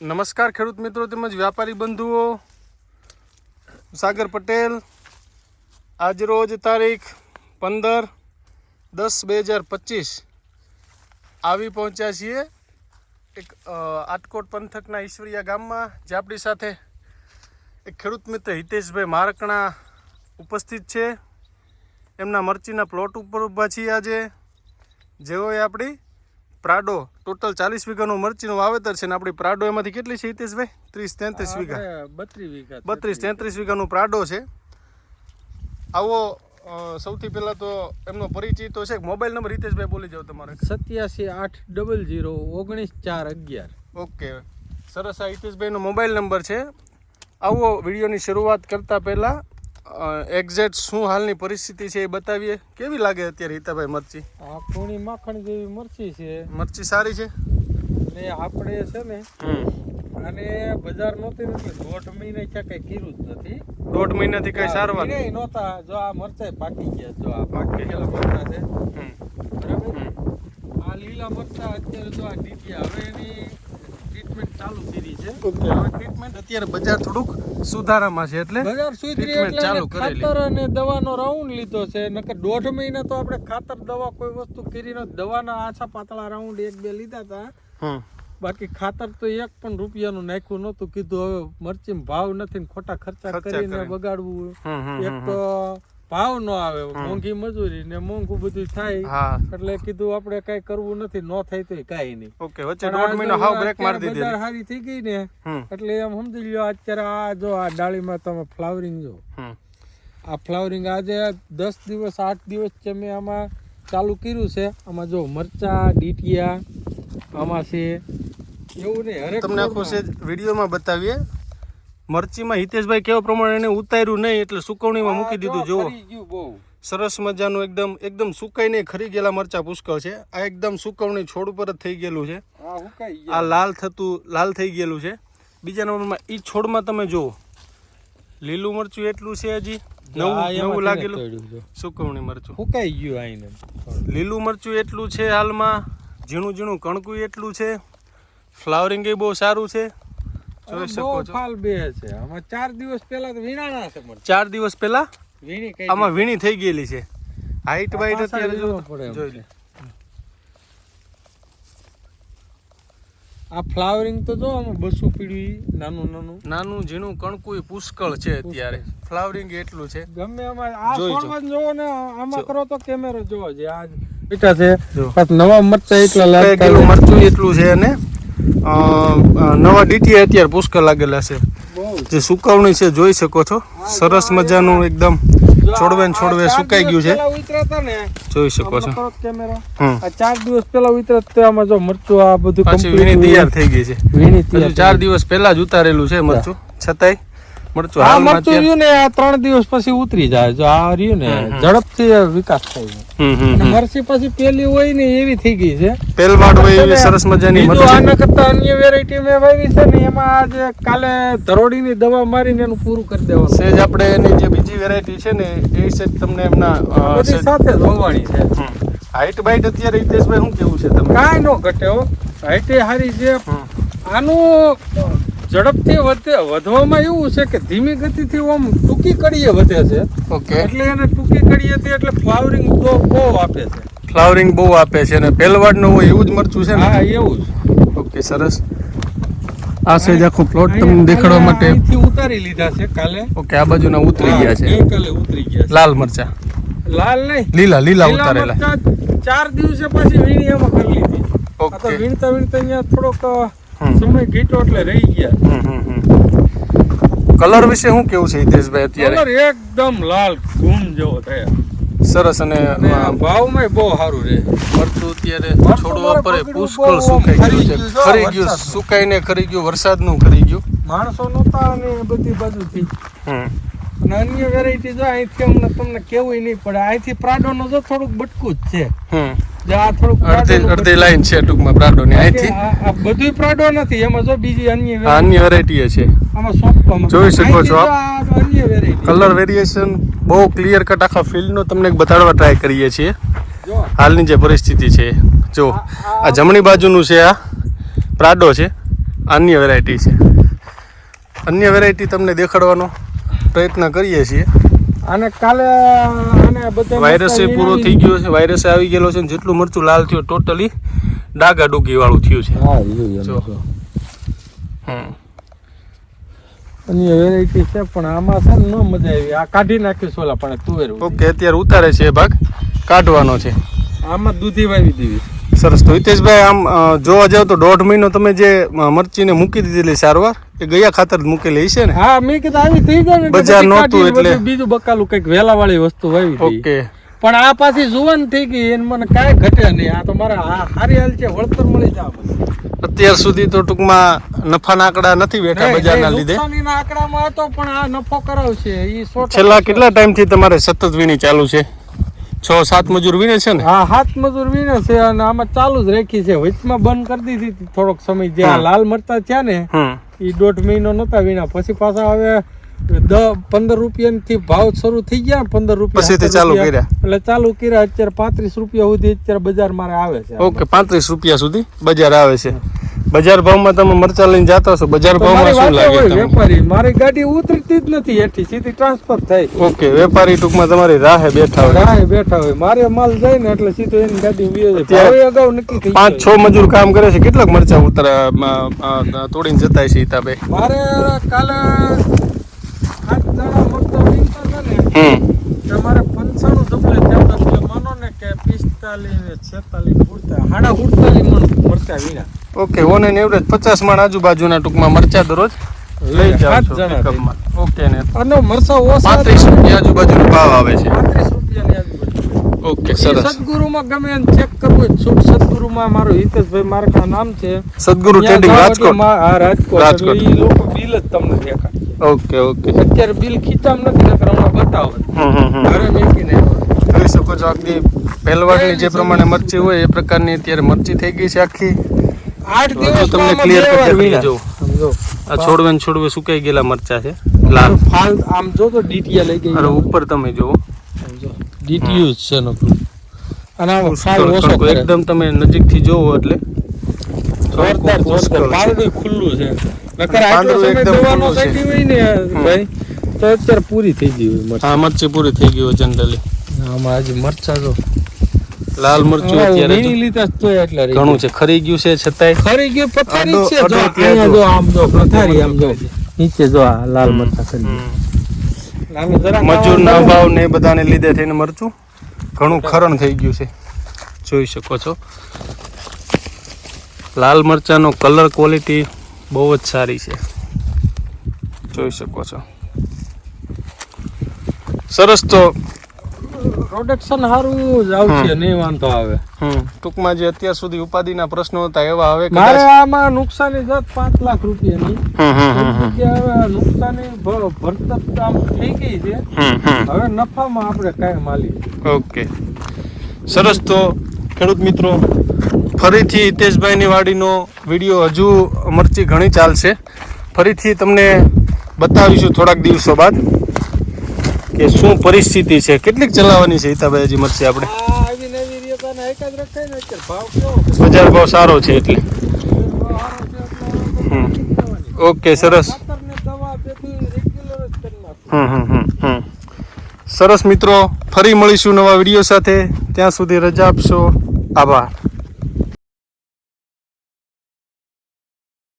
નમસ્કાર ખેડૂત મિત્રો તેમજ વ્યાપારી બંધુઓ. સાગર પટેલ આજરોજ તારીખ પંદર દસ બે હજાર પચીસ આવી પહોંચ્યા છીએ એક આટકોટ પંથકના ઈશ્વરિયા ગામમાં, જે આપણી સાથે એક ખેડૂત મિત્ર હિતેશભાઈ મારકણા ઉપસ્થિત છે. એમના મરચીના પ્લોટ ઉપર ઊભા છીએ આજે. જેઓએ આપણી પ્રાડો ટોટલ ચાલીસ વીઘાનું મરચીનું વાવેતર છે ને આપણી પ્રાડો એમાંથી કેટલી છે હિતેશભાઈ? ત્રીસ તેત્રીસ વીઘા. બત્રીસ વીઘા બત્રીસ તેત્રીસ વીઘાનું પ્રાડો છે. આવો સૌથી પહેલાં તો એમનો પરિચય તો છે. મોબાઈલ નંબર હિતેશભાઈ બોલી જાઓ તમારે. સત્યાસી આઠ ડબલ જીરો ઓગણીસ ચાર અગિયાર. ઓકે. સરસ. આ હિતેશભાઈનો મોબાઈલ નંબર છે. આવો વિડીયોની શરૂઆત કરતાં પહેલાં એક્ઝેક્ટ શું હાલની પરિસ્થિતિ છે એ બતાવીએ. કેવી લાગે અત્યારે હિતાભાઈ મરચી? આ કોણી માખણ જેવી મરચી છે. મરચી સારી છે? ને આપણે છે ને અને બજાર નહોતી નથી દોઢ મહિને ક્યાં કઈ કીધું જ નથી. દોઢ મહિનાથી કઈ સારવાર નહોતા જો આ મરચાઈ પાકી ગયા જો આ પાકી ગયેલા મરચા છે. બરાબર? આ લીલા મરચા અત્યારે જો આ ડીટીયા હવે એની ટ્રીટમેન્ટ ચાલુ કરી છે. ઓકે હવે ટ્રીટમેન્ટ અત્યારે બજાર થોડુંક સુધારામાં છે એટલે બજાર સુધરી એટલે ચાલુ. ખાતર અને દવાનો રાઉન્ડ લીધો છે. નકર દોઢ મહિના તો આપણે ખાતર દવા કોઈ વસ્તુ કરી ન દવાના આછા પાતળા રાઉન્ડ એક બે લીધા હતા બાકી ખાતર તો એક પણ રૂપિયાનું નાખ્યું નહોતું. કીધું હવે મરચી ભાવ નથી ને ખોટા ખર્ચા કરીને. બગાડવું. એક તો ભાવ નો આવે. મોંઘી મજૂરી ને મોંઘું બધું થાય. એટલે કીધું આપણે કઈ કરવું નથી. નો થાય તો કઈ નહીં. ઓકે વચ્ચે દોઢ આ મહિનો હાવ બ્રેક મારી દીધી બજાર સારી થઈ ગઈ ને એટલે એમ સમજી લ્યો અત્યારે આ જો આ ડાળીમાં તમે ફ્લાવરિંગ જો આ ફ્લાવરિંગ આજે દસ દિવસ આઠ દિવસ છે મેં આમાં ચાલુ કર્યું છે. આમાં જો મરચા ડીટિયા આમાં છે એવું નહીં હરેક તમને આખું. છે વિડીયોમાં બતાવીએ. મરચીમાં હિતેશભાઈ કેવા પ્રમાણે એને ઉતાર્યું નહીં એટલે સુકવણીમાં મૂકી દીધું જો જુઓ સરસ મજાનું એકદમ એકદમ સુકાઈને ખરી ગયેલા મરચા પુષ્કળ છે. આ એકદમ સુકવણી છોડ ઉપર જ થઈ ગયેલું છે. આ લાલ થતું લાલ થઈ ગયેલું છે. બીજા નંબરમાં એ છોડમાં તમે જુઓ. લીલું મરચું એટલું છે હજી. નવું નવું લાગેલું. સુકવણી મરચું. સુકાઈ ગયું આઈને. લીલું મરચું એટલું છે હાલમાં. ઝીણું ઝીણું કણકું એટલું છે. ફ્લાવરિંગ એ બહુ સારું છે. જોઈ શકો છો. ફાલ બે છે. આમાં ચાર દિવસ પહેલા તો વીણાણા છે મરચાં. ચાર દિવસ પહેલા? વીણી આમાં વીણી થઈ ગયેલી છે. હાઈટ આ બાઈટ અત્યારે જો જોઈ લે. આ ફ્લાવરિંગ તો જો આમાં બસું પીળી નાનું નાનું. નાનું ઝીણું કણકું પુષ્કળ છે અત્યારે. ફ્લાવરિંગ એટલું છે. ગમે એમાં આ જોઈ જો. છોડમાં જ જોવો ને આમાં જો. કરો તો કેમેરો જોવો છે આ બેટા છે. નવા મરચા એટલા લાગે મરચું એટલું છે અને નવા ડીટી અત્યારે પુષ્કળ લાગેલા છે. જે સુકવણી છે જોઈ શકો છો. સરસ મજાનું એકદમ છોડવે ને છોડવે સુકાઈ ગયું છે. જોઈ શકો છો. ચાર દિવસ પેલા ઉતરે તો આમાં જો મરચું આ બધું પાછી વીણી તૈયાર થઈ ગઈ છે. ચાર દિવસ પહેલા જ ઉતારેલું છે મરચું. છતાંય મરચું આ હાલમાં મરચું રહ્યું ને આ ત્રણ દિવસ પછી ઉતરી જાય. જો આ રહ્યું ને. ઝડપથી વિકાસ થાય છે. મરચી પછી પેલી હોય ને એવી થઈ ગઈ છે. પેલવાડ હોય એવી સરસ મજાની મરચી. આના કરતા અન્ય વેરાયટી મેં વાવી છે ને એમાં આજે કાલે ધરોડીની દવા મારીને એનું પૂરું કરી દેવાનું. સેજ આપણે એની જે બીજી વેરાયટી છે ને એ સેજ તમને એમના બધી સાથે હોવાની છે. હાઈટ બાઈટ અત્યારે હિતેશભાઈ શું કેવું છે તમને? કાંઈ નો ઘટે હો. હાઈટે હારી છે. આનું ઝડપથી વધે વધવામાં એવું છે કે ધીમી ગતિથી આમ ટૂંકી કડીએ વધે છે. ઓકે. એટલે એને ટૂંકી કડીએથી એટલે ફ્લાવરિંગ તો બહુ આપે છે. ફ્લાવરિંગ બહુ આપે છે અને પેલવાડનું હોય એવું જ મરચું છે ને? હા એવું જ. ઓકે સરસ. આ સેજ આખો પ્લોટ તમને દેખાડવા માટે. ઉતારી લીધા છે કાલે. ઓકે આ બાજુના ઉતરી ગયા છે. કાલે ઉતરી ગયા લાલ મરચા. લાલ નહીં. લીલા લીલા ઉતારેલા. ચાર દિવસે પછી વીણી એમાં કરી લીધી. ઓકે. વીણતા વીણતા અહીંયા થોડોક. સમય ઘીટો એટલે રહી ગયા. કલર વિશે શું કેવું છે હિતેશભાઈ અત્યારે? કલર એકદમ લાલ ઘૂમ જેવો થયા. સરસ અને ભાવમાં બહુ સારું રહે. મરચું અત્યારે મરચું છોડવા મારે પર પકડ્યું પુષ્કળ સુકાઈ ગયું છે. ખરી ગયું. સુકાઈને ખરી ગયું વરસાદનું ખરી ગયું. માણસો નહોતા અને બધી બાજુથી. અને અન્ય વેરાયટી જો અહીંથી અમને તમને કેવું નહીં પડે. અહીંથી પ્રાડોનો જો થોડુંક બટકું જ છે. અડધી અડધી લાઈન છે ટૂંકમાં પ્રાડોની છે. અહીંથી. પ્રાડો નથી એમાં જો બીજી અન્ય અન્ય વેરાયટી છે. જોઈ શકો છો અહીંથી જો આ અન્ય વેરાયટી કલર વેરિએશન બહુ ક્લિયર કટ આખા ફિલ્ડનો તમને બતાડવા ટ્રાય કરીએ છીએ. હાલની જે પરિસ્થિતિ છે જો આ જમણી બાજુનું છે આ પ્રાડો છે અન્ય વેરાયટી છે. અન્ય વેરાયટી તમને દેખાડવાનો પ્રયત્ન કરીએ છીએ. અને કાલે અને બધા વાયરસ એ પૂરો થઈ ગયો છે વાયરસ આવી ગયેલો છે જેટલું મરચું લાલ થયું ટોટલી ડાગા ડુગી વાળું થયું છે. હા એવું. હમ. અન્ય વેરાયટી છે પણ આમાં છે ને ન મજા આવી. આ કાઢી નાખ્યું ઓલા પણ તુવેર ઓકે અત્યારે ઉતારે છે ભાગ. કાઢવાનો છે. આમાં દૂધી વાવી દેવી સરસ. તો હિતેશભાઈ આમ જોવા જાવ તો દોઢ મહિનો તમે જે મરચીને મૂકી દીધેલી સારવાર? એ ગયા ખાતર મૂકેલી હશે ને? હા મેં કીધું આવી થઈ જાય ને બજાર નહોતું એટલે. બીજું બકાલું કંઈક વેલા વાળી વસ્તુ આવી ઓકે. પણ આ પાછી જુવાન થઈ ગઈ એને મને કાંઈ ઘટે નહીં. આ તો મારે હારી હાલ છે વળતર મળી જાય અત્યાર સુધી તો ટૂંકમાં નફાના આંકડા નથી બેઠા બજારના લીધે. આંકડામાં હતો પણ આ નફો કરાવશે. ટકા છેલ્લા કેટલા ટાઈમથી તમારે સતત વીણી ચાલુ છે? છ સાત મજૂર વીણે છે ને? હા હાથ મજૂર વીણે છે અને આમાં ચાલુ જ રાખી છે. વચમાં બંધ કરી દીધી થોડોક સમય જ્યાં લાલ મરતા થયા ને એ દોઢ મહિનો નતા વીણા પછી પાછા હવે દ પંદર રૂપિયાથી ભાવ શરૂ થઈ ગયા પંદર રૂપિયા ચાલુ. કર્યા. એટલે ચાલુ કર્યા અત્યારે પાંત્રીસ રૂપિયા સુધી અત્યારે બજાર મારે આવે છે ઓકે પાંત્રીસ રૂપિયા સુધી બજાર આવે છે બજાર ભાવમાં તમે મરચા લઈને જતા છો બજાર ભાવમાં શું લાગે તમને? વેપારી મારી ગાડી ઉતરતી જ નથી એથી સીધી ટ્રાન્સફર થાય. ઓકે વેપારી ટૂંકમાં તમારી રાહે બેઠા હોય. રાહે બેઠા હોય. મારે માલ જાય ને એટલે સીધો એની ગાડી વિયો જાય. ભાવે અગાઉ નક્કી થઈ પાંચ છ મજૂર કામ કરે છે કેટલાક મરચા ઉતરા તોડીને જતા છે હિતાભાઈ મારે કાલે આઠ જણા મરચા વીણતા હતા ને હમ. તમારે પંચાણું ડબલે ત્યાં માનો ને કે પિસ્તાલીસ ને છેતાલીસ ઉડતા. હાડા ઉડતાલીસ મણ મરચા વીણા. ઓકે ઓન એન એવરેજ પચાસ માણ આજુબાજુના ટૂંકમાં મરચા દરરોજ લઈ જાઓ છો પિકઅપમાં ઓકે ને અને મરચા ઓછા પાંત્રીસ રૂપિયા આજુબાજુનો ભાવ આવે છે. પાંત્રીસ રૂપિયાની આજુબાજુ. ઓકે સરસ. સદગુરુમાં ગમે એને ચેક કરવું હોય શુભ સદગુરુમાં મારો હિતેશભાઈ મારા નામ છે. સદગુરુ ટ્રેડિંગ રાજકોટ. હા રાજકોટ. રાજકોટ. એટલે લોકો બિલ જ તમને દેખાય. ઓકે ઓકે અત્યારે બિલ ખીચામ નથી નકર હમણાં બતાવો. ઘરે મેકીને આવ્યો. જોઈ શકો છો આખી પહેલવાડની જે પ્રમાણે મરચી હોય એ પ્રકારની અત્યારે મરચી થઈ ગઈ છે આખી. આઠ દિવસ તમને ક્લિયર કરી જો. આ છોડવે ને છોડવે સુકાઈ ગયેલા મરચા છે લાલ. ફાલ આમ જો તો ડીટીયા લઈ ગઈ. અરે ઉપર તમે જુઓ. ડીટીયુ છે નો અને આ ફાલ ઓછો કરે. એકદમ તમે નજીકથી જોવો એટલે. જોરદાર જોરદાર. છે. પાંદડું ખુલ્લું છે. નકર આટલો સમય એકદમ દવાનો ખુલ્લું હોય ને ભાઈ. તો અત્યારે પૂરી થઈ ગઈ હોય મરચાં. મરચી પૂરી થઈ ગઈ હોય જનરલી આમાં હજી મરચા જો લાલ મરચું અત્યારે જો લીધા તો એટલે ઘણું છે ખરી ગયું છે છતાંય? ખરી ગયું પથારી છે જો અહીંયા જો. આમ જો પથારી આમ જો. નીચે જો આ લાલ મરચા ખરી મજૂર આમાં ભાવ ને એ બધાને લીધે થઈને મરચું ઘણું ખરણ થઈ ગયું છે. જોઈ શકો છો. લાલ મરચાનો કલર ક્વોલિટી બહુ જ સારી છે. જોઈ શકો છો. સરસ તો. પ્રોડક્શન સારું જ આવશે નહીં વાંધો આવે. હમ. ટૂંકમાં જે અત્યાર સુધી ઉપાધિના પ્રશ્નો હતા એવા હવે મારે આમાં નુકસાની જાત પાંચ લાખ રૂપિયાની. નુકસાની ભ- ભરતર આમ થઈ ગઈ છે. હવે નફામાં આપણે કાંઈ માલી ઓકે. સરસ તો. ખેડૂત મિત્રો ફરીથી હિતેશભાઈની વાડીનો વીડિયો હજુ મરચી ઘણી ચાલશે. ફરીથી તમને બતાવીશું થોડાક દિવસો બાદ. કે શું પરિસ્થિતિ છે? કેટલીક ચલાવવાની છે હિતાભાઈ હજી મરચી આપણે બજાર ભાવ સારો છે એટલે. ઓકે સરસ. સરસ મિત્રો ફરી મળીશું નવા વીડિયો સાથે. ત્યાં સુધી રજા આપશો. આભાર.